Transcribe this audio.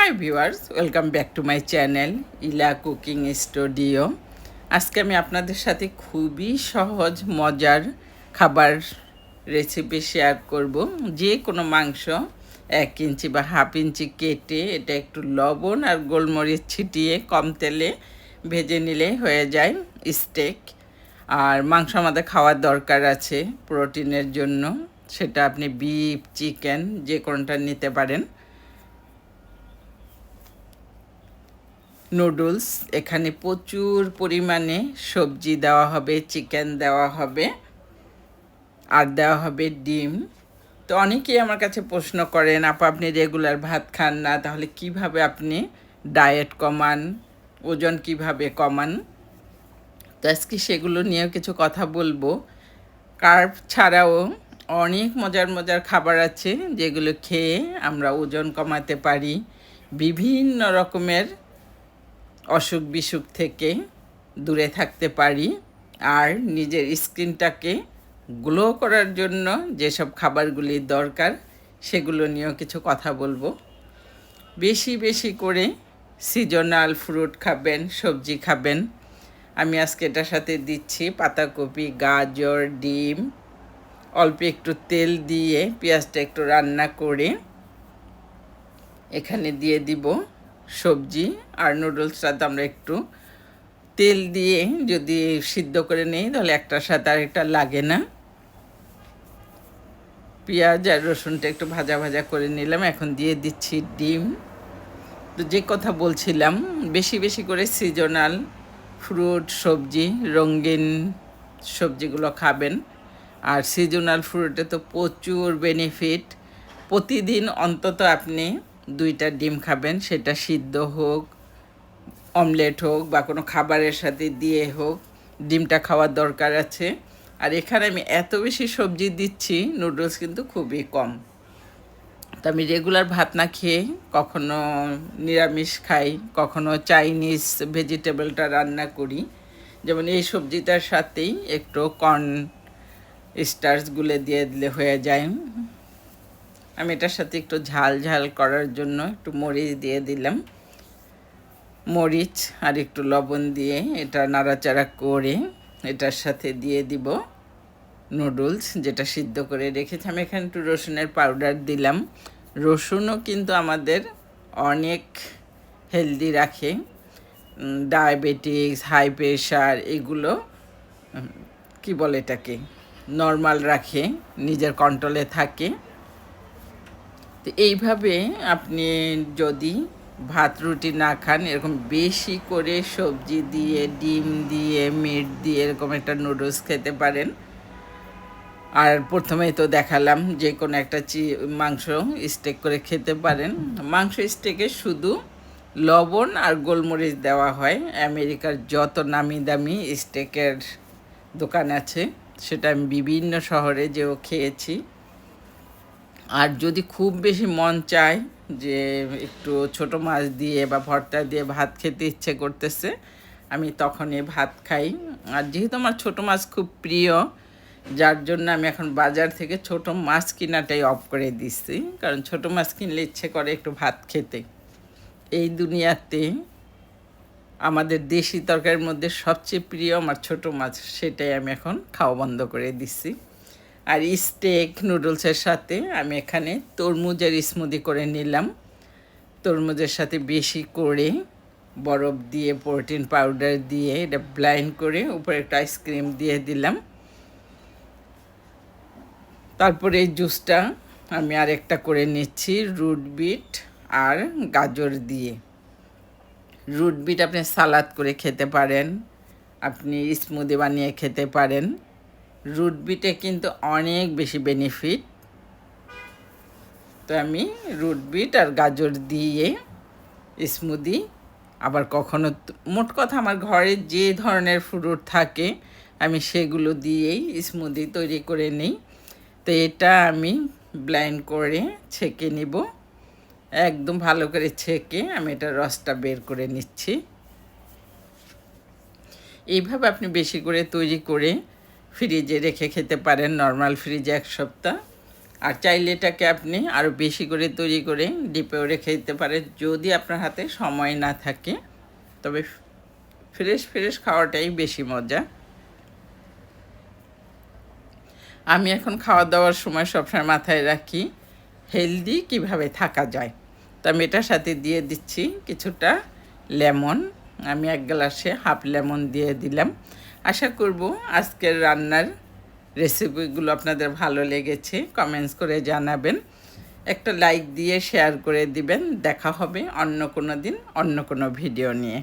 Hi viewers welcome back to my channel Ila cooking studio আজকে আমি আপনাদের সাথে খুবই সহজ, মজার খাবার রেসিপি শেয়ার করব। যে কোনো মাংস এক ইঞ্চি বা হাফ ইঞ্চি কেটে এটা একটু লবণ আর গোলমরিচ ছিটিয়ে কম তেলে ভেজে নিলে হয়ে যায় স্টেক আর মাংস আমাদের খাওয়ার দরকার আছে প্রোটিনের জন্য। সেটা আপনি বিফ চিকেন যে কোনোটা নিতে পারেন। নুডলস, এখানে প্রচুর পরিমাণে সবজি দেওয়া হবে, চিকেন দেওয়া হবে, আর দেওয়া হবে ডিম। তো অনেকেই আমার কাছে প্রশ্ন করেন, আপা, আপনি রেগুলার ভাত খান না, তাহলে কীভাবে আপনি ডায়েট কমান? ওজন কীভাবে কমান? তো আজকে সেগুলো নিয়েও কিছু কথা বলব। কার্ভ ছাড়াও অনেক মজার মজার খাবার আছে, যেগুলো খেয়ে আমরা ওজন কমাতে পারি। বিভিন্ন রকমের অসুখ বিসুখ থেকে দূরে থাকতে পারি আর নিজের স্কিনটাকে গ্লো করার জন্য যেসব খাবারগুলি দরকার সেগুলো নিয়েও কিছু কথা বলব। বেশি বেশি করে সিজনাল ফ্রুট খাবেন, সবজি খাবেন। আমি আজকে এটার সাথে দিচ্ছি পাতাকপি, গাজর, ডিম। অল্প একটু তেল দিয়ে পেঁয়াজটা একটু রান্না করে এখানে দিয়ে দিব। সবজি আর নুডলসটাতে আমরা একটু তেল দিয়ে যদি সিদ্ধ করে নিই, তাহলে একটার সাথে আর আরেকটা লাগে না। পেঁয়াজ আর রসুনটা একটু ভাজা ভাজা করে নিলাম, এখন দিয়ে দিচ্ছি ডিম। তো যে কথা বলছিলাম, বেশি বেশি করে সিজনাল ফ্রুট, সবজি, রঙিন সবজিগুলো খাবেন। আর সিজনাল ফ্রুটে তো প্রচুর বেনিফিট প্রতিদিন অন্তত আপনি দুইটা ডিম খাবেন, সেটা সিদ্ধ হোক, অমলেট হোক বা কোনো খাবারের সাথে দিয়ে হোক, ডিমটা খাওয়ার দরকার আছে। আর এখানে আমি এত বেশি সবজি দিচ্ছি, নুডলস কিন্তু খুবই কম। তো আমি রেগুলার ভাত না খেয়ে কখনো নিরামিষ খাই, কখনো চাইনিজ ভেজিটেবলটা রান্না করি। যেমন এই সবজিটার সাথেই একটু কর্ন স্টার্সগুলো দিয়ে দিলে হয়ে যায়। আমি এটার সাথে একটু ঝাল ঝাল করার জন্য একটু মরিচ দিয়ে দিলাম। মরিচ আর একটু লবণ দিয়ে এটা নাড়াচাড়া করে এটার সাথে দিয়ে দিব নুডলস, যেটা সিদ্ধ করে রেখেছি। আমি এখানে একটু রসুনের পাউডার দিলাম। রসুনও কিন্তু আমাদের অনেক হেলদি রাখে। ডায়াবেটিক্স হাই প্রেশার এগুলো কি বলে এটাকে? নর্মাল রাখে, নিজের কন্ট্রোলে থাকে। তো এইভাবে আপনি যদি ভাত রুটি না খান, এরকম বেশি করে সবজি দিয়ে, ডিম দিয়ে, মিট দিয়ে এরকম একটা নুডলস খেতে পারেন। আর প্রথমেই তো দেখালাম যে কোনো একটা চি, মাংস স্টেক করে খেতে পারেন। মাংস স্টেকে শুধু লবণ আর গোলমরিচ দেওয়া হয়। আমেরিকার যত নামি দামি স্টেকের দোকান আছে, সেটা আমি বিভিন্ন শহরে যেও খেয়েছি। আর যদি খুব বেশি মন চায় যে একটু ছোট মাছ দিয়ে বা ভর্তা দিয়ে ভাত খেতে ইচ্ছে করতেছে, আমি তখনই ভাত খাই। আর যেহেতু আমার ছোট মাছ খুব প্রিয়, যার জন্য আমি এখন বাজার থেকে ছোট মাছ কেনাটাই অফ করে দিচ্ছি কারণ ছোট মাছ কিনলে ইচ্ছে করে একটু ভাত খেতে। এই দুনিয়াতে আমাদের দেশি তরকারির মধ্যে সবচেয়ে প্রিয় আমার ছোট মাছ, সেটাই আমি এখন খাওয়া বন্ধ করে দিচ্ছি আর স্টেক নুডলসের সাথে আমি এখানে তরমুজের স্মুদি করে নিলাম। তরমুজের সাথে বেশি করে বরফ দিয়ে প্রোটিন পাউডার দিয়ে এটা ব্লাইন্ড করে উপরে একটা আইসক্রিম দিয়ে দিলাম। তারপরে এই জুসটা আমি আরেকটা করে নিচ্ছি রুট বিট আর গাজর দিয়ে। রুট বিট আপনি সালাদ করে খেতে পারেন, আপনি স্মুদি বানিয়ে খেতে পারেন। রুট বিটে কিন্তু অনেক বেশি বেনিফিট তো আমি রুট বিট আর গাজর দিয়ে স্মুদি আবার কখনো মোট কথা আমার ঘরে যে ধরনের ফ্রুট থাকে, আমি সেগুলো দিয়েই স্মুদি তৈরি করে নিই। তো এটা আমি ব্লাইন্ড করে ছেঁকে নিব। একদম ভালো করে ছেঁকে আমি এটা রসটা বের করে নিচ্ছি। এইভাবে আপনি বেশি করে তৈরি করে ফ্রিজে রেখে খেতে পারেন নর্মাল ফ্রিজে এক সপ্তাহ। আর চাইলে এটাকে আপনি আরও বেশি করে তৈরি করে ডিপেও রেখে দিতে পারেন যদি আপনার হাতে সময় না থাকে। তবে ফ্রেশ ফ্রেশ খাওয়াটাই বেশি মজা। আমি এখন খাওয়া দাওয়ার সময় সবসময় মাথায় রাখি হেলদি কীভাবে থাকা যায়। তো আমি এটার সাথে দিয়ে দিচ্ছি কিছুটা লেমন। আমি এক গ্লাসে হাফ লেমন দিয়ে দিলাম। আশা করব আজকের রান্নার রেসিপিগুলো আপনাদের ভালো লেগেছে। কমেন্টস করে জানাবেন। একটা লাইক দিয়ে শেয়ার করে দিবেন। দেখা হবে অন্য কোনো দিন, অন্য কোনো ভিডিও নিয়ে।